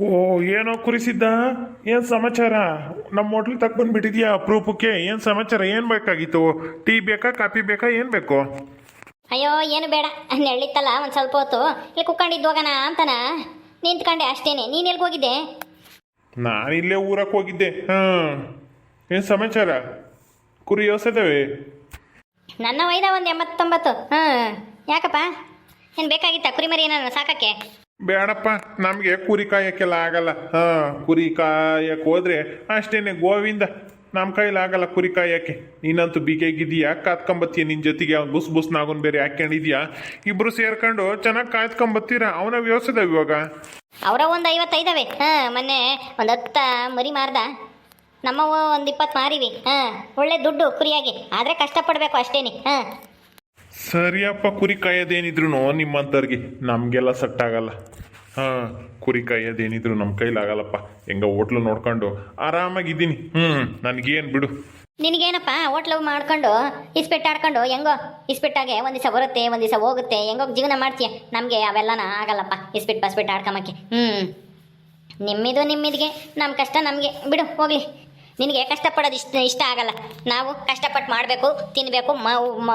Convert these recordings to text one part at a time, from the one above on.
ಓ ಏನೋ ಕುರಿಸಿದ್ದ? ಏನ್ ಸಮಾಚಾರ? ನಮ್ಮ ಹೋಟ್ಲ್ ತಕ್ ಬಂದ್ಬಿಟ್ಟಿದ್ಯಾ ಅಪ್ರೂಪಕ್ಕೆ ಏನ್ ಸಮಾಚಾರ? ಏನ್ ಬೇಕಾಗಿತ್ತು? ಟೀ ಬೇಕಾ ಕಾಫಿ ಬೇಕಾ ಏನ್ ಬೇಕು? ಅಯ್ಯೋ ಏನು ಬೇಡ. ನೆಳ್ಳಿತ್ತಲ್ಲ ಒಂದು ಸ್ವಲ್ಪ ಹೊತ್ತು. ಇಲ್ಲಿ ಕುಕ್ಕೊಂಡಿದ್ದು ಹೋಗೋಣ ಅಂತನ? ನಿಂತ್ಕೊಂಡೆ ಅಷ್ಟೇನೆ. ನೀನು ಎಲ್ಲಿಗೆ ಹೋಗಿದ್ದೆ? ನಾನು ಇಲ್ಲೇ ಊರಕ್ಕೆ ಹೋಗಿದ್ದೆ. ಹಾ. ಏನ್ ಸಮಾಚಾರ? ಕುರಿ ಯೋಸದವೆ ನನ್ನ ವೈದ ಒಂದು ಎಂಬತ್ತೊಂಬತ್ತು. ಹಾಂ. ಯಾಕಪ್ಪ? ಏನು ಬೇಕಾಗಿತ್ತ ಕುರಿಮರಿ ಏನಾರ ಸಾಕಕ್ಕೆ? ಬೇಡಪ್ಪ, ನಮಗೆ ಕುರಿ ಕಾಯಕ್ಕೆಲ್ಲ ಆಗಲ್ಲ. ಹಾಂ, ಕುರಿ ಕಾಯಕ್ಕೆ ಹೋದ್ರೆ ಅಷ್ಟೇನೆ ಗೋವಿಂದ. ನಮ್ಮ ಕೈಲಿ ಆಗಲ್ಲ ಕುರಿ ಕಾಯಕ್ಕೆ. ನೀನಂತೂ ಬಿಗೆಗಿದೀಯಾ ಕಾತ್ಕೊಂಬತ್ತೀಯ ನಿನ್ನ ಜೊತೆಗೆ? ಅವ್ನು ಬುಸ್ ಬುಸ್ ನಾಗೊನ್ ಬೇರೆ ಹಾಕೊಂಡಿದ್ಯಾ ಇಬ್ರು ಸೇರ್ಕೊಂಡು ಚೆನ್ನಾಗಿ ಕಾಯ್ತ್ಕೊಂಬತ್ತೀರಾ ಅವನ ವ್ಯವಸ್ಥೆ ಇವಾಗ? ಅವರ ಒಂದು ಐವತ್ತೈದವೆ. ಹಾಂ, ಮೊನ್ನೆ ಒಂದು ಹತ್ತ ಮರಿ ಮಾರ್ದ. ನಮ್ಮವ ಒಂದು ಇಪ್ಪತ್ತು ಮಾರಿವಿ. ಹಾಂ, ಒಳ್ಳೆ ದುಡ್ಡು ಕುರಿಯಾಗಿ. ಆದರೆ ಕಷ್ಟಪಡಬೇಕು ಅಷ್ಟೇನೆ. ಹಾಂ. ಸರಿಯಪ್ಪ, ಕುರಿ ಕಾಯೋದೇನಿದ್ರು ನಿಮ್ಮಂಥವ್ರಿಗೆ ನಮಗೆಲ್ಲ ಆಗಲ್ಲ ಹಾಂ, ಕುರಿ ಕಾಯೋದೇನಿದ್ರು ನಮ್ಮ ಕೈಲಾಗಲ್ಲಪ್ಪ ಹೆಂಗ ಹೋಟ್ಲು ನೋಡ್ಕೊಂಡು ಆರಾಮಾಗಿದ್ದೀನಿ. ಹ್ಞೂ ನನಗೇನು ಬಿಡು. ನಿನಗೇನಪ್ಪ, ಹೋಟ್ಲ್ ಮಾಡ್ಕೊಂಡು, ಇಸ್ಪೆಟ್ ಆಡ್ಕೊಂಡು, ಹೆಂಗೋ ಇಸ್ಪೆಟ್ಟಾಗೆ ಒಂದು ದಿವಸ ಬರುತ್ತೆ, ಒಂದು ದಿವಸ ಹೋಗುತ್ತೆ. ಹೆಂಗೋ ಜೀವನ ಮಾಡ್ತೀಯ. ನಮಗೆ ಅವೆಲ್ಲನ ಆಗಲ್ಲಪ್ಪ, ಇಸ್ಪೆಟ್, ಬಸ್ಪೆಟ್ ಆಡ್ಕೊಂಬಕ್ಕೆ ಹ್ಞೂ ನಿಮ್ಮಿದು ನಿಮ್ಮಿದಿಗೆ ನಮ್ಮ ಕಷ್ಟ ನಮಗೆ. ಬಿಡು, ಹೋಗಲಿ. ನಿನಗೆ ಕಷ್ಟಪಡೋದು ಇಷ್ಟ ಇಷ್ಟ ಆಗಲ್ಲ. ನಾವು ಕಷ್ಟಪಟ್ಟು ಮಾಡಬೇಕು ತಿನ್ನಬೇಕು ಮಾವು ಮ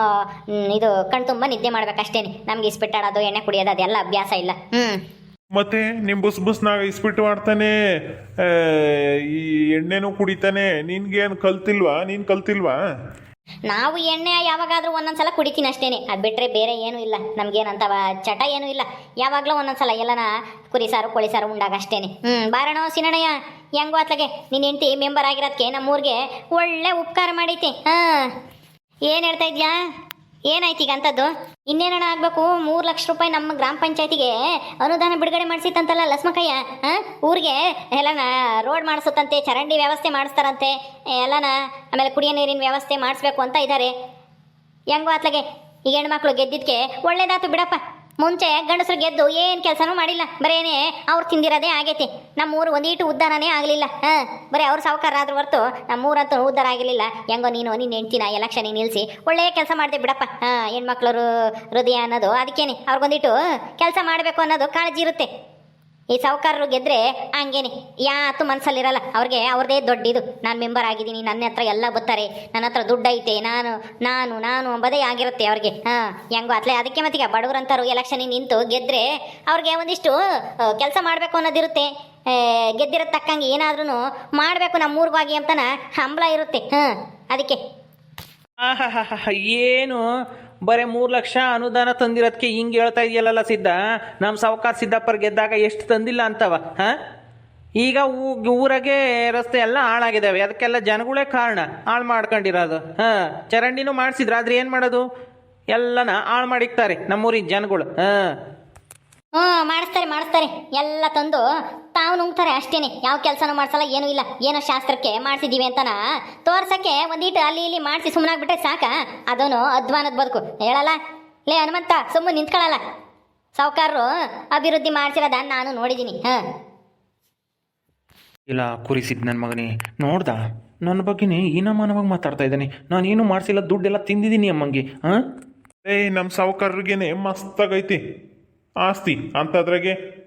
ಇದು ಕಣ್ ತುಂಬ ನಿದ್ದೆ ಮಾಡ್ಬೇಕು ಅಷ್ಟೇನೆ. ನಮ್ಗೆ ಇಸ್ಬಿಟ್ಟಾಡೋದು ಎಣ್ಣೆ ಕುಡಿಯೋದು ಅದೆಲ್ಲ ಅಭ್ಯಾಸ ಇಲ್ಲ. ಹ್ಞೂ ಮತ್ತೆ ನಿಮ್ ಬುಸ್ ಬುಸ್ನಾಗ ಇಸ್ಬಿಟ್ಟು ಮಾಡ್ತಾನೆ ಈ ಎಣ್ಣೆನೂ ಕುಡಿತಾನೆ. ನಿನ್ಗೇನು ಕಲ್ತಿಲ್ವಾ? ನೀನ್ ಕಲ್ತಿಲ್ವಾ? ನಾವು ಎಣ್ಣೆ ಯಾವಾಗಾದ್ರೂ ಒಂದೊಂದ್ಸಲ ಕುಡಿತೀನಿ ಅಷ್ಟೇನೆ. ಅದು ಬಿಟ್ಟರೆ ಬೇರೆ ಏನೂ ಇಲ್ಲ. ನಮ್ಗೇನಂತವ ಚಟ ಏನೂ ಇಲ್ಲ. ಯಾವಾಗಲೂ ಒಂದೊಂದ್ಸಲ ಎಲ್ಲನ ಕುರಿ ಸಾರು ಕೋಳಿ ಸಾರು ಉಂಡಾಗ ಅಷ್ಟೇನೆ. ಹ್ಞೂ ಬಾರಣೋ ಸಿನಣಯ್ಯ. ಹೆಂಗೋ ಅತ್ಲಗೆ ನಿನ್ನ ಹೆಂಡತಿ ಮೆಂಬರ್ ಆಗಿರೋದಕ್ಕೆ ನಮ್ಮೂರಿಗೆ ಒಳ್ಳೆ ಉಪಕಾರ ಮಾಡೈತಿ. ಹಾಂ. ಏನು ಹೇಳ್ತಾ ಇದ್ಯಾ? ಏನಾಯ್ತು ಈಗ ಅಂಥದ್ದು ಇನ್ನೇನಣ ಆಗಬೇಕು? ಮೂರು ಲಕ್ಷ ರೂಪಾಯಿ ನಮ್ಮ ಗ್ರಾಮ ಪಂಚಾಯತಿಗೆ ಅನುದಾನ ಬಿಡುಗಡೆ ಮಾಡಿಸಿತ್ತಂತಲ್ಲ ಲಸ್ಮಕಯ್ಯ ಹಾಂ? ಊರಿಗೆ ಎಲ್ಲನ ರೋಡ್ ಮಾಡಿಸುತ್ತಂತೆ, ಚರಂಡಿ ವ್ಯವಸ್ಥೆ ಮಾಡಿಸ್ತಾರಂತೆ, ಎಲ್ಲನ ಆಮೇಲೆ ಕುಡಿಯೋ ನೀರಿನ ವ್ಯವಸ್ಥೆ ಮಾಡಿಸ್ಬೇಕು ಅಂತ ಇದ್ದಾರೆ ಹೆಂಗೋ ಅತ್ಲಗೆ, ಈಗ ಹೆಣ್ಮಕ್ಳು ಗೆದ್ದಿದ್ಕೆ ಒಳ್ಳೇದಾತು ಬಿಡಪ್ಪ. ಮುಂಚೆ ಗಂಡಸರು ಗೆದ್ದು ಏನು ಕೆಲಸನೂ ಮಾಡಿಲ್ಲ. ಬರೇನೆ ಅವ್ರು ತಿಂದಿರೋದೇ ಆಗೈತಿ. ನಮ್ಮೂರು ಒಂದೀಟು ಉದ್ದಾನೇ ಆಗಲಿಲ್ಲ. ಹಾಂ, ಬರೀ ಅವ್ರು ಸಾವುಕಾರ ಆದ್ರೂ ಹೊರತು ನಮ್ಮೂರಂತೂ ಉದ್ದಾರ ಆಗಲಿಲ್ಲ ಹೆಂಗೋ ನೀನು, ನಿನ್ನ ಹೆಣ್ತಿನ ಎಲೆಕ್ಷನಿಗೆ ನಿಲ್ಲಿಸಿ ಒಳ್ಳೆಯ ಕೆಲಸ ಮಾಡಿದೆ ಬಿಡಪ್ಪ. ಹಾಂ, ಹೆಣ್ಮಕ್ಳು ಹೃದಯ ಅನ್ನೋದು ಅದಕ್ಕೇನೆ. ಅವ್ರಿಗೊಂದಿಟ್ಟು ಕೆಲಸ ಮಾಡಬೇಕು ಅನ್ನೋದು ಕಾಳಜಿ ಇರುತ್ತೆ. ಈ ಸಾಹುಕಾರರು ಗೆದ್ರೆ ಹಂಗೇನೆ. ಯಾತು ಮನಸ್ಸಲ್ಲಿರಲ್ಲ ಅವ್ರಿಗೆ ಅವ್ರದೇ ದೊಡ್ಡಿದು ನಾನು ಮೆಂಬರ್ ಆಗಿದ್ದೀನಿ. ನನ್ನ ಹತ್ರ ಎಲ್ಲ ಬರ್ತಾರೆ ನನ್ನ ಹತ್ರ ದುಡ್ಡು ಐತೆ. ನಾನು ನಾನು ನಾನು ಅಂಬದೇ ಆಗಿರುತ್ತೆ ಅವ್ರಿಗೆ. ಹಾಂ, ಹೆಂಗೋ ಅತ್ಲೆ ಅದಕ್ಕೆ ಮತ್ತೀಗ ಬಡವರಂತರು ಎಲೆಕ್ಷನಿಗೆ ನಿಂತು ಗೆದ್ರೆ ಅವ್ರಿಗೆ ಒಂದಿಷ್ಟು ಕೆಲಸ ಮಾಡಬೇಕು ಅನ್ನೋದಿರುತ್ತೆ. ಗೆದ್ದಿರೋ ತಕ್ಕಂಗೆ ಏನಾದ್ರೂ ಮಾಡಬೇಕು ನಮ್ಮ ಊರಿಗಾಗಿ ಅಂತನ ಹಂಬಲ ಇರುತ್ತೆ. ಹಾಂ, ಅದಕ್ಕೆ. ಏನು? ಬರೀ ಮೂರು ಲಕ್ಷ ಅನುದಾನ ತಂದಿರೋದಕ್ಕೆ ಹಿಂಗೆ ಹೇಳ್ತಾ ಇದೆಯಲ್ಲ ಸಿದ್ಧ ನಮ್ಮ ಸಾವುಕಾರ ಸಿದ್ದಪ್ಪರ್ ಗೆದ್ದಾಗ ಎಷ್ಟು ತಂದಿಲ್ಲ ಅಂತವ, ಹಾಂ? ಈಗ ಊರಾಗೆ ರಸ್ತೆ ಎಲ್ಲ ಹಾಳಾಗಿದ್ದಾವೆ ಅದಕ್ಕೆಲ್ಲ ಜನಗಳೇ ಕಾರಣ. ಹಾಳು ಮಾಡ್ಕೊಂಡಿರೋದು, ಹಾಂ? ಚರಂಡಿನೂ ಮಾಡಿಸಿದ್ರು, ಆದ್ರೆ ಏನು ಮಾಡೋದು? ಎಲ್ಲನ ಹಾಳು ಮಾಡಿಕ್ತಾರೆ ನಮ್ಮೂರಿನ ಜನಗಳು, ಹಾಂ? ಹ್ಞೂ ಮಾಡಿಸ್ತಾರೆ ಮಾಡಿಸ್ತಾರೆ. ಎಲ್ಲ ತಂದು ತಾವು ನುಂಗ್ತಾರೆ ಅಷ್ಟೇನೆ. ಯಾವ ಕೆಲಸನೂ ಮಾಡ್ಸಲ್ಲ ಏನೂ ಇಲ್ಲ. ಏನೋ ಶಾಸ್ತ್ರಕ್ಕೆ ಮಾಡಿಸಿದ್ದೀವಿ ಅಂತನ ತೋರ್ಸಕ್ಕೆ ಒಂದೀಟು ಅಲ್ಲಿ ಇಲ್ಲಿ ಮಾಡಿಸಿ ಸುಮ್ಮನಾಗ್ಬಿಟ್ರೆ ಸಾಕ? ಅದನ್ನು ಅಧ್ವಾನದ ಬದುಕು. ಹೇಳಲ್ಲ? ಲೇ ಹನುಮಂತ ಸುಮ್ಮನೆ ನಿಂತ್ಕೊಳ್ಳಲ್ಲ ಸಾವುಕಾರರು ಅಭಿವೃದ್ಧಿ ಮಾಡ್ಸಿರೋದ ನಾನು ನೋಡಿದ್ದೀನಿ ಹಾಂ. ಇಲ್ಲ ಕುರಿಸಿದ್ ನನ್ನ ಮಗನೇ. ನೋಡ್ದ? ನನ್ನ ಬಗ್ಗೆನೇ ಈನಮಾನವಾಗಿ ಮಾತಾಡ್ತಾ ಇದ್ದಾನೆ. ನಾನು ಏನು ಮಾಡಿಸಿಲ್ಲ ದುಡ್ಡೆಲ್ಲ ತಿಂದಿದ್ದೀನಿ ಅಮ್ಮಂಗೆ. ಹಾಂ? ಏಯ್ ನಮ್ಮ ಸಾವುಕಾರರಿಗೇನೆ ಮಸ್ತಾಗೈತಿ. ಆಸ್ತಿ ಅಂಥದ್ರಾಗೆ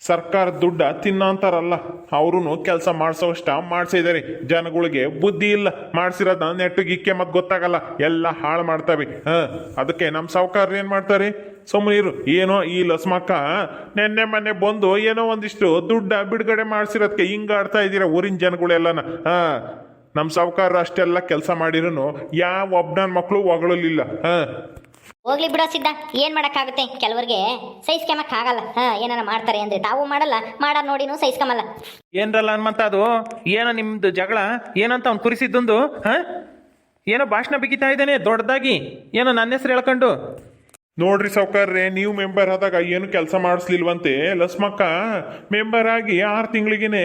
ಸರ್ಕಾರ ದುಡ್ಡ ತಿನ್ನೋಂತಾರಲ್ಲ ಅವರು ಕೆಲಸ ಮಾಡಿಸೋಷ್ಟ ಮಾಡಿಸಿದ್ದಾರೆ ಜನಗಳಿಗೆ ಬುದ್ಧಿ ಇಲ್ಲ, ಮಾಡಿಸಿರೋದ ನೆಟ್ಟು ಗಿಕ್ಕೆ ಮತ್ತೆ ಗೊತ್ತಾಗಲ್ಲ, ಎಲ್ಲ ಹಾಳು ಮಾಡ್ತವೆ. ಹಾಂ, ಅದಕ್ಕೆ ನಮ್ಮ ಸಾವುಕಾರ ಏನು ಮಾಡ್ತಾರೆ? ಸುಮ್ಮನಿರು ಏನೋ ಈ ಲಸ್ಮಕ್ಕ ನೆನ್ನೆ ಮೊನ್ನೆ ಬಂದು ಏನೋ ಒಂದಿಷ್ಟು ದುಡ್ಡ ಬಿಡುಗಡೆ ಮಾಡಿಸಿರೋದಕ್ಕೆ ಹಿಂಗೆ ಆಡ್ತಾ ಇದ್ದೀರಾ ಊರಿನ ಜನಗಳೆಲ್ಲನ. ಹಾಂ ನಮ್ಮ ಸಾವುಕಾರ ಅಷ್ಟೆಲ್ಲ ಕೆಲಸ ಮಾಡಿರೋನು ಯಾವ ಒಬ್ಬನ ಮಕ್ಕಳು ಹೊಗಳಲಿಲ್ಲ. ಹಾಂ. ಹೋಗ್ಲಿ ಬಿಡೋ ಸಿದ್ಧ, ಏನು ಮಾಡೋಕ್ಕಾಗುತ್ತೆ? ಕೆಲವರಿಗೆ ಆಗಲ್ಲ. ಹಾಂ, ಏನಾರ ಮಾಡ್ತಾರೆ ಅಂದ್ರೆ ತಾವು ಮಾಡಲ್ಲ ಮಾಡೋದು ನೋಡಿನೂ ಸಹಿಸ್ಕೊಂಬಲ್ಲ ಏನ್ರಲ್ಲ ಅನ್ಮಂತ ಅದು ಏನೋ ನಿಮ್ದು ಜಗಳ ಏನಂತ ಅವ್ನು ಕುರಿಸಿದ್ದೊಂದು, ಹಾಂ? ಏನೋ ಭಾಷಣ ಬಿಗಿತಾ ಇದ್ದಾನೆ, ದೊಡ್ಡದಾಗಿ, ಏನೋ ನನ್ನ ಹೆಸರು ಹೇಳ್ಕೊಂಡು. ನೋಡ್ರಿ ಸಾವ್ಕಾರ್ರೆ, ನೀವು ಮೆಂಬರ್ ಆದಾಗ ಏನು ಕೆಲಸ ಮಾಡಿಸ್ಲಿಲ್ವಂತೆ? ಲಸ್ಮಕ್ಕ ಮೆಂಬರ್ ಆಗಿ ಆರು ತಿಂಗಳಿಗೇನೆ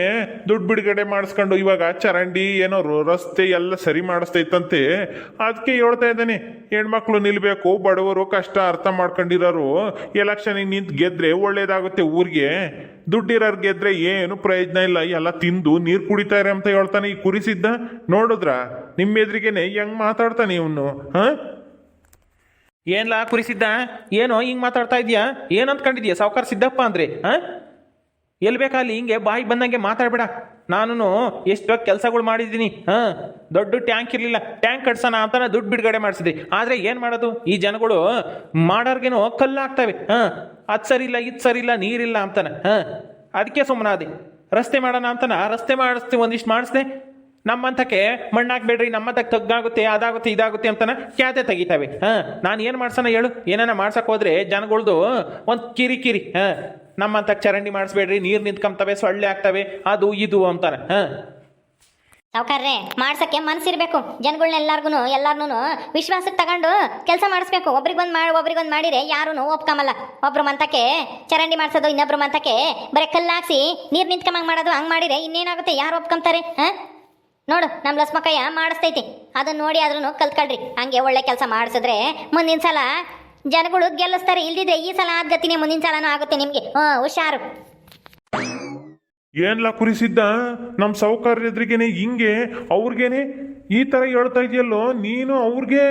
ದುಡ್ಡು ಬಿಡುಗಡೆ ಮಾಡಿಸ್ಕೊಂಡು ಇವಾಗ ಚರಂಡಿ, ಏನೋ ರಸ್ತೆ ಎಲ್ಲ ಸರಿ ಮಾಡಿಸ್ತೈತಂತೆ. ಅದಕ್ಕೆ ಹೇಳ್ತಾ ಇದ್ದಾನೆ, ಹೆಣ್ಮಕ್ಳು ನಿಲ್ಬೇಕು, ಬಡವರು ಕಷ್ಟ ಅರ್ಥ ಮಾಡ್ಕೊಂಡಿರೋರು, ಎಲೆಕ್ಷನಿಗೆ ನಿಂತು ಗೆದ್ರೆ ಒಳ್ಳೇದಾಗುತ್ತೆ ಊರಿಗೆ. ದುಡ್ಡಿರೋರು ಗೆದ್ರೆ ಏನು ಪ್ರಯೋಜನ ಇಲ್ಲ, ಎಲ್ಲ ತಿಂದು ನೀರು ಕುಡಿತಾರೆ ಅಂತ ಹೇಳ್ತಾನೆ ಈ ಕುರಿಸಿದ್ದ ನೋಡಿದ್ರ? ನಿಮ್ಮ ಎದುರಿಗೇನೆ ಹೆಂಗ್ ಮಾತಾಡ್ತಾನೆ ಇವನು, ಹಾಂ? ಏನ್ಲಾ ಕುರಿಸಿದ್ದ? ಏನೋ ಹಿಂಗೆ ಮಾತಾಡ್ತಾ ಇದೀಯಾ? ಏನಂತ ಕಂಡಿದ್ಯಾ? ಸಾವುಕಾರ ಸಿದ್ದಪ್ಪ ಅಂದ್ರೆ ಹಾಂ ಎಲ್ಲಿ ಬೇಕಲ್ಲಿ ಹಿಂಗೆ ಬಾಯಿ ಬಂದಂಗೆ ಮಾತಾಡ್ಬೇಡ. ನಾನು ಎಷ್ಟೋ ಕೆಲಸಗಳು ಮಾಡಿದ್ದೀನಿ ಹಾಂ ದೊಡ್ಡ ಟ್ಯಾಂಕ್ ಇರಲಿಲ್ಲ. ಟ್ಯಾಂಕ್ ಕಟ್ಸೋಣ ಅಂತ ದುಡ್ಡು ಬಿಡುಗಡೆ ಮಾಡಿಸಿದೆ ಆದರೆ ಏನು ಮಾಡೋದು? ಈ ಜನಗಳು ಮಾಡೋರ್ಗೇನು ಕಲ್ಲಾಗ್ತವೆ ಹಾಂ ಅದು ಸರಿ ಇಲ್ಲ ಇದು ಸರಿ ಇಲ್ಲ ನೀರಿಲ್ಲ ಅಂತಾನೆ ಹಾಂ ಅದಕ್ಕೆ ಸುಮ್ಮನಾದೆ ರಸ್ತೆ ಮಾಡೋಣ ಅಂತಾನ? ರಸ್ತೆ ಮಾಡಿಸ್ತೀವಿ ಒಂದಿಷ್ಟು ಮಾಡಿಸ್ದೆ. ನಮ್ಮಂತಕ್ಕೆ ಮಣ್ಣಾಕ್ಬೇಡ್ರಿ, ನಮ್ಮಂತಕ್ಕೆ ತಗ್ಗಾಗುತ್ತೆ, ಅದಾಗುತ್ತೆ, ಇದಾಗುತ್ತೆ ಅಂತಾನೆ ಖ್ಯಾತೆ ತೆಗಿತಾವೆ. ಹಾಂ, ನಾನು ಏನು ಮಾಡ್ಸೋಣ ಹೇಳು? ಏನಾನ ಮಾಡ್ಸಕ್ಕೆ ಹೋದ್ರೆ ಜನಗಳ್ದು ಒಂದು ಕಿರಿ ಕಿರಿ ಹಾಂ, ನಮ್ಮಂತಕ್ಕೆ ಚರಂಡಿ ಮಾಡಿಸ್ಬೇಡ್ರಿ, ನೀರು ನಿಂತ್ಕೊಂತವೆ, ಸೊಳ್ಳೆ ಆಗ್ತವೆ, ಅದು ಇದು ಅಂತಾನೆ, ಹಾಂ. ಸಾವುಕಾರ್ರೆ ಮಾಡ್ಸಕ್ಕೆ ಮನ್ಸಿರ್ಬೇಕು. ಜನಗಳ್ನೆಲ್ಲಾರ್ಗು ಎಲ್ಲಾರ್ನು ವಿಶ್ವಾಸಕ್ಕೆ ತಗೊಂಡು ಕೆಲಸ ಮಾಡಿಸ್ಬೇಕು. ಒಬ್ರಿಗೊಂದು ಮಾಡಿ ಒಬ್ರಿಗೊಂದು ಮಾಡಿದ್ರೆ ಯಾರೂ ಒಪ್ಕೊಂಬಲ್ಲ ಒಬ್ರು ಮಂತಕ್ಕೆ ಚರಂಡಿ ಮಾಡ್ಸೋದು, ಇನ್ನೊಬ್ರು ಮಂತಕ್ಕೆ ಬರೀ ಕಲ್ಲಾಕ್ಸಿ ನೀರು ನಿಂತ್ಕೊಂಬಂಗೆ ಮಾಡೋದು, ಹಂಗ್ ಮಾಡಿದ್ರೆ ಇನ್ನೇನಾಗುತ್ತೆ? ಯಾರು ಒಪ್ಕೊಂತಾರೆ? ಹಾ? ನೋಡು ನಮ್ಮ ಲಸ್ಮಕ್ಕಯ್ಯ ಮಾಡಿಸ್ತೈತಿ. ಅದನ್ನ ನೋಡಿ ಆದ್ರೂ ಕಲ್ತ್ಕೊಳ್ರಿ. ಹಂಗೆ ಒಳ್ಳೆ ಕೆಲಸ ಮಾಡಿಸಿದ್ರೆ ಮುಂದಿನ ಸಲ ಜನಗಳು ಗೆಲ್ಲಿಸ್ತಾರೆ. ಇಲ್ದಿದ್ರೆ ಈ ಸಲ ಆದ ಗತಿನೇ ಮುಂದಿನ ಸಲನೂ ಆಗುತ್ತೆ ನಿಮಗೆ. ಹಾಂ ಹುಷಾರು. ಏನ್ಲ ಕುರಿಸಿದ್ದ? ನಮ್ಮ ಸೌಕರ್ಯ ಎದುರಿಗೇನೆ ಹಿಂಗೆ, ಅವ್ರಿಗೇನೆ ಈ ಥರ ಹೇಳ್ತಾ ಇದೆಯಲ್ಲೋ, ನೀನು ಅವ್ರಿಗೆ,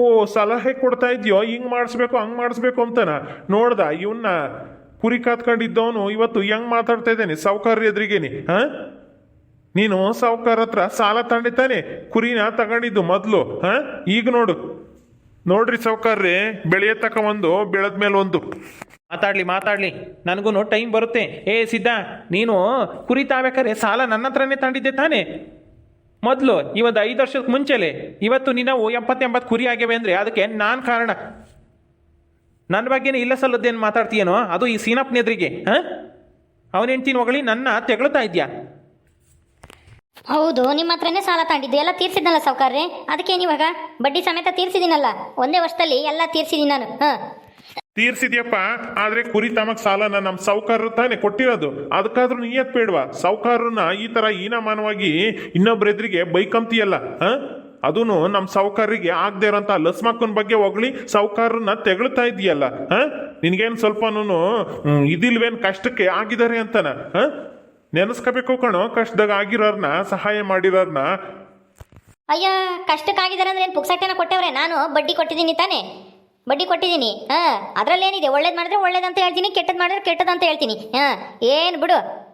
ಓ, ಸಲಹೆ ಕೊಡ್ತಾ ಇದೆಯೋ? ಹಿಂಗೆ ಮಾಡಿಸ್ಬೇಕು, ಹಂಗೆ ಮಾಡಿಸ್ಬೇಕು ಅಂತನ? ನೋಡ್ದ ಇವನ್ನ ಕುರಿ ಕಾತ್ಕೊಂಡಿದ್ದವನು ಇವತ್ತು ಹೆಂಗೆ ಮಾತಾಡ್ತಾ ಇದ್ದೇನೆ ಸೌಕರ್ಯ ಎದುರಿಗೇನೆ ಹಾ? ನೀನು ಸಾವುಕಾರ ಹತ್ರ ಸಾಲ ತಗೊಂಡಿದ್ದಾನೆ ಕುರಿನ ತಗೊಂಡಿದ್ದು ಮೊದಲು, ಹಾ? ಈಗ ನೋಡು. ನೋಡ್ರಿ ಸಾವುಕಾರ್ರಿ, ಬೆಳೆಯ ತಕ ಒಂದು, ಬೆಳೆದ ಮೇಲೆ ಒಂದು. ಮಾತಾಡ್ಲಿ ಮಾತಾಡ್ಲಿ. ನನಗೂ ಟೈಮ್ ಬರುತ್ತೆ. ಏ ಸಿದ್ಧ ನೀನು ಕುರಿ ತಾಬೇಕಾರೆ, ಸಾಲ ನನ್ನ ಹತ್ರನೇ ತಾನೆ ತಾನೇ. ಮೊದಲು, ಇವತ್ತು ಐದು ವರ್ಷದ ಮುಂಚೆಲೆ, ಇವತ್ತು ನಿನ್ನ ಎಪ್ಪತ್ತೆಂಬತ್ತು ಕುರಿ ಆಗ್ಯವೆ ಅಂದರೆ ಅದಕ್ಕೆ ನಾನು ಕಾರಣ. ನನ್ನ ಬಗ್ಗೆನೇ ಇಲ್ಲ ಸಲ್ಲದ್ದೇನು ಮಾತಾಡ್ತೀಯೇನೋ? ಅದು ಈ ಸೀನಪ್ಪನ ಹಾಂ? ಅವನ ಹೊಗಳಿ ನನ್ನ ತೆಗಳ್ತಾ ಇದೆಯಾ? ಹೌದು, ನಿಮ್ಮ ಹತ್ರನೇ ಸಾಲ ತಗೊಂಡಿದ್ದು ಎಲ್ಲ ತೀರ್ಸಿದ್ನಲ್ಲ ಸಾವುಕಾರ್ರೆ? ಅದಕ್ಕೆ ಇವಾಗ ಬಡ್ಡಿ ಸಮೇತ ತೀರ್ಸಿದ್ದೀನಲ್ಲ ಒಂದೇ ವರ್ಷದಲ್ಲಿ ಎಲ್ಲ ತೀರ್ಸಿದ್ದೀನಿ ನಾನು. ಹಾಂ. ತೀರ್ಸಿದ್ಯಪ್ಪ, ಆದ್ರೆ ಕುರಿ ತಮಗ್ ಸಾಲನ ನಮ್ ಸಾವುಕಾರರು ತಾನೇ ಕೊಟ್ಟಿರೋದು. ಅದಕ್ಕಾದ್ರೂ ನೀಯತ್ ಬೇಡವಾ? ಸೌಕಾರರನ್ನ ಈ ತರ ಹೀನಮಾನವಾಗಿ ಇನ್ನೊಬ್ರ ಎದುರಿಗೆ ಬೈಕಂತೀಯಲ್ಲ, ಹ? ಅದೂ ನಮ್ಮ ಸೌಕಾರರಿಗೆ ಆಗದೆ ಇರೋಂಥ ಲಸ್ಮಕ್ಕನ ಬಗ್ಗೆ ಹೊಗಳಿ ಸೌಕಾರರನ್ನ ತೆಗಳ್ತಾ ಇದೆಯಲ್ಲ ಹಾಂ? ನಿನಗೇನು ಸ್ವಲ್ಪನೂ ಇದಿಲ್ವೇನು ಕಷ್ಟಕ್ಕೆ ಆಗಿದ್ದಾರೆ ಅಂತನ, ಹ? ನೆನೆಸ್ಕೋಬೇಕು ಕಣೋ ಕಷ್ಟದಾಗ ಆಗಿರೋರ್ನ ಸಹಾಯ ಮಾಡಿರೋರ್ನ. ಅಯ್ಯ ಕಷ್ಟಕ್ಕಾಗಿದ್ದಾರೆ ಅಂದ್ರೆ ಏನು ಪುಕ್ಸಟ್ಟೆನ ಕೊಟ್ಟವ್ರೆ? ನಾನು ಬಡ್ಡಿ ಕೊಟ್ಟಿದ್ದೀನಿ ತಾನೇ. ಬಡ್ಡಿ ಕೊಟ್ಟಿದ್ದೀನಿ. ಹಾಂ, ಅದರಲ್ಲೇನಿದೆ? ಒಳ್ಳೇದು ಮಾಡಿದ್ರೆ ಒಳ್ಳೇದಂತ ಹೇಳ್ತೀನಿ ಕೆಟ್ಟದ್ದು ಮಾಡಿದ್ರೆ ಕೆಟ್ಟದಂತ ಹೇಳ್ತೀನಿ. ಹಾಂ, ಏನು ಬಿಡು.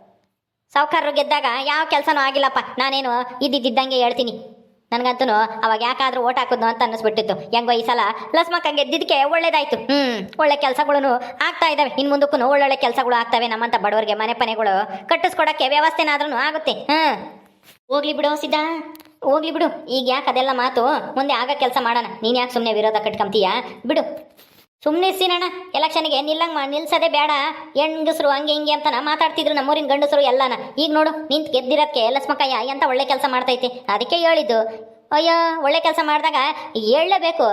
ಸಾವುಕಾರರು ಗೆದ್ದಾಗ ಯಾವ ಕೆಲಸನೂ ಆಗಿಲ್ಲಪ್ಪ. ನಾನೇನು ಇದ್ದಿದ್ದಂಗೆ ಹೇಳ್ತೀನಿ. ನನಗಂತೂ ಅವಾಗ ಯಾಕಾದ್ರೂ ಓಟ್ ಹಾಕೋದು ಅಂತ ಅನ್ನಿಸ್ಬಿಟ್ಟಿತ್ತು. ಹೆಂಗೋ ಈ ಸಲ ಲಸ್ಮಕ್ಕ ಗೆದ್ದಿದ್ದಕ್ಕೆ ಒಳ್ಳೇದಾಯ್ತು. ಹ್ಞೂ ಒಳ್ಳೆ ಕೆಲಸಗಳು ಆಗ್ತಾ ಇದ್ದಾವೆ ಇನ್ನು ಮುಂದಕ್ಕೂ ಒಳ್ಳೊಳ್ಳೆ ಕೆಲಸಗಳು ಆಗ್ತವೆ ನಮ್ಮಂಥ ಬಡವರಿಗೆ ಮನೆ ಪನೆಗಳು ಕಟ್ಟಿಸ್ಕೊಡೋಕ್ಕೆ ವ್ಯವಸ್ಥೆನಾದ್ರೂ ಆಗುತ್ತೆ. ಹಾಂ ಹೋಗ್ಲಿ ಬಿಡು ಸಿದ್ಧ ಹೋಗ್ಲಿ ಬಿಡು. ಈಗ ಯಾಕೆ ಅದೆಲ್ಲ ಮಾತು? ಮುಂದೆ ಆಗ ಕೆಲಸ ಮಾಡೋಣ. ನೀನು ಯಾಕೆ ಸುಮ್ಮನೆ ವಿರೋಧ ಕಟ್ಕೊಂತೀಯಾ? ಬಿಡು. ಸುಮ್ಮನೆ ಸೀನಣ್ಣ ಎಲೆಕ್ಷನ್ಗೆ ನಿಲ್ಲಂಗ್ ಮಾ ನಿಲ್ಸದೆ ಬೇಡ ಹೆಂಗಸರು ಹಂಗೆ ಹಿಂಗೆ ಅಂತನ ಮಾತಾಡ್ತಿದ್ರು ನಮ್ಮೂರಿನ ಗಂಡಸರು ಎಲ್ಲಾನ. ಈಗ ನೋಡು, ನಿಂತು ಗೆದ್ದಿರೋಕ್ಕೆ ಲಸ್ಮಕ್ಕಯ್ಯ ಎಂತ ಒಳ್ಳೆ ಕೆಲಸ ಮಾಡ್ತೈತೆ? ಅದಕ್ಕೆ ಹೇಳಿದ್ದು. ಅಯ್ಯೋ, ಒಳ್ಳೆ ಕೆಲಸ ಮಾಡಿದಾಗ ಹೇಳಲೇಬೇಕು.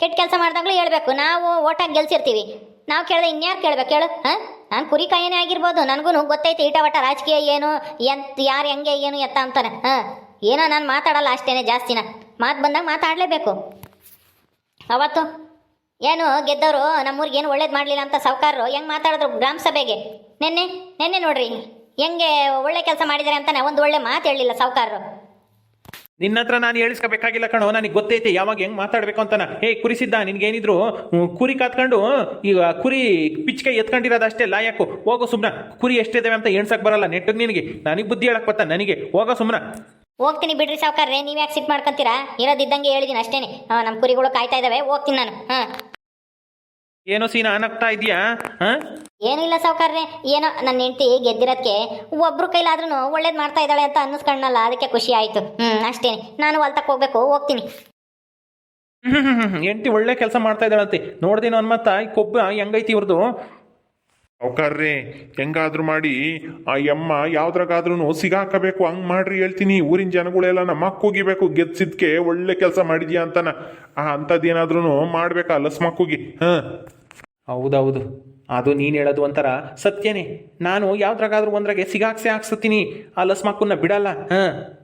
ಕೆಟ್ಟ ಕೆಲಸ ಮಾಡಿದಾಗಲೂ ಹೇಳ್ಬೇಕು. ನಾವು ಓಟಾಗಿ ಗೆಲ್ಸಿರ್ತೀವಿ. ನಾವು ಕೇಳಿದ್ರೆ ಇನ್ಯಾರು ಕೇಳ್ಬೇಕು ಹೇಳು, ಹಾಂ? ನಾನು ಕುರಿ ಕಾಯಿನೇ ಆಗಿರ್ಬೋದು. ನನಗೂ ಗೊತ್ತೈತೆ ಈಟವಟ ರಾಜಕೀಯ ಏನು, ಎಂತ, ಯಾರು ಹೆಂಗೆ ಏನು ಎತ್ತ ಅಂತಾನೆ, ಹಾಂ? ಏನೋ ನಾನು ಮಾತಾಡಲ್ಲ ಅಷ್ಟೇನೆ ಜಾಸ್ತಿನ. ಮಾತು ಬಂದಾಗ ಮಾತಾಡಲೇಬೇಕು. ಅವತ್ತು ಏನು ಗೆದ್ದವರು ನಮ್ಮೂರಿಗೆ ಏನು ಒಳ್ಳೇದು ಮಾಡಲಿಲ್ಲ ಅಂತ ಸಾವುಕಾರರು ಹೆಂಗೆ ಮಾತಾಡಿದ್ರು ಗ್ರಾಮ ಸಭೆಗೆ? ನಿನ್ನೆ ನಿನ್ನೆ ನೋಡ್ರಿ ಹೆಂಗೆ ಒಳ್ಳೆ ಕೆಲಸ ಮಾಡಿದ್ದಾರೆ ಅಂತ ಒಂದು ಒಳ್ಳೆ ಮಾತು ಹೇಳಿಲ್ಲ ಸಾವುಕಾರರು. ನಿನ್ನ ಹತ್ರ ನಾನು ಹೇಳಿಸ್ಕೋಬೇಕಾಗಿಲ್ಲ ಕಣೋ ನನಗೆ ಗೊತ್ತೈತೆ ಯಾವಾಗ ಹೆಂಗೆ ಮಾತಾಡಬೇಕು ಅಂತಾನ ಹೇ ಕುರಿಸಿದ್ದ ನಿನ್ಗೇನಿದ್ರು ಏನಿದ್ರು ಕುರಿ ಕಾತ್ಕೊಂಡು ಈಗ ಕುರಿ ಪಿಚ್ಕೆ ಎತ್ಕೊಂಡಿರೋದು ಅಷ್ಟೇ ಲಾಯಕು ಹೋಗೋ ಸುಮ್ನ ಕುರಿ ಎಷ್ಟಿದ್ದಾವೆ ಅಂತ ಎಣ್ಸಕ್ ಬರಲ್ಲ ನೆಟ್ಟಿಗೆ ನಿನಗೆ. ನನಗೆ ಬುದ್ಧಿ ಹೇಳಕ್ ಬತ್ತ ನನಗೆ? ಹೋಗೋ ಸುಮ್ನ. ಹೋಗ್ತೀನಿ ಬಿಡ್ರಿ ಸಾವುಕಾರ್ರೆ ನೀವು ಯಾಕೆ ಸಿಟ್ ಮಾಡ್ಕೊಂತೀರಾ? ಇರೋದಿದ್ದಂಗೆ ಹೇಳಿದ್ದೀನಿ ಅಷ್ಟೇನೆ. ನಮ್ಮ ಕುರಿಗಳು ಕಾಯ್ತಾ ಇದ್ದಾವೆ ಹೋಗ್ತೀನಿ ನಾನು. ಹಾಂ. ಏನೋ ಸೀನಾ ಅನಗ್ತಾ ಇದೆಯಾ? ಏನಿಲ್ಲ ಸಾವುಕಾರ್ರೆ ಏನೋ ನನ್ನ ಹೆಂಡತಿ ಗೆದ್ದಿರೋದಕ್ಕೆ ಒಬ್ರು ಕೈಲಾದ್ರೂ ಒಳ್ಳೇದು ಮಾಡ್ತಾ ಇದ್ದಾಳೆ ಅಂತ ಅನ್ನಿಸ್ಕೊಂಡಲ್ಲ ಅದಕ್ಕೆ ಖುಷಿ ಆಯಿತು. ಹ್ಞೂ ಅಷ್ಟೇನೆ. ನಾನು ಹೊಲ್ತಕ್ಕೆ ಹೋಗ್ಬೇಕು ಹೋಗ್ತೀನಿ. ಹೆಂಡತಿ ಒಳ್ಳೆ ಕೆಲಸ ಮಾಡ್ತಾ ಇದ್ದಾಳಂತೆ. ನೋಡ್ದೇನೋ ಅನ್ಮತ್ತ ಈ ಕೊಬ್ಬ ಹೆಂಗೈತಿ ಇವ್ರದ್ದು ಸಾವುಕಾರ್ರಿ ಹೆಂಗಾದ್ರೂ ಮಾಡಿ, ಆ ಯಮ್ಮ ಯಾವ್ದ್ರಾಗಾದ್ರೂ ಸಿಗಾಕಬೇಕು, ಹಂಗ್ ಮಾಡ್ರಿ ಹೇಳ್ತೀನಿ. ಊರಿನ ಜನಗಳೆಲ್ಲ ನಮ್ಮ ಹೋಗಿಬೇಕು ಗೆದ್ಸಿದ್ಕೆ ಒಳ್ಳೆ ಕೆಲಸ ಮಾಡಿದ್ಯಾ ಅಂತಾನ. ಆ ಅಂಥದ್ದೇನಾದ್ರೂ ಮಾಡ್ಬೇಕಾ ಲಸ್ಮಕ್ಕುಗಿ ಹಾ. ಹೌದೌದು. ಅದು ನೀನು ಹೇಳೋದು ಒಂಥರ ಸತ್ಯನೇ. ನಾನು ಯಾವ್ದ್ರಾಗಾದ್ರೂ ಒಂದ್ರಾಗೆ ಸಿಗಾಕ್ಸೆ ಹಾಕ್ಸತ್ತೀನಿ ಆ ಲಸ್ಮಕ್ಕನ್ನ ಬಿಡಲ್ಲ. ಹಾಂ.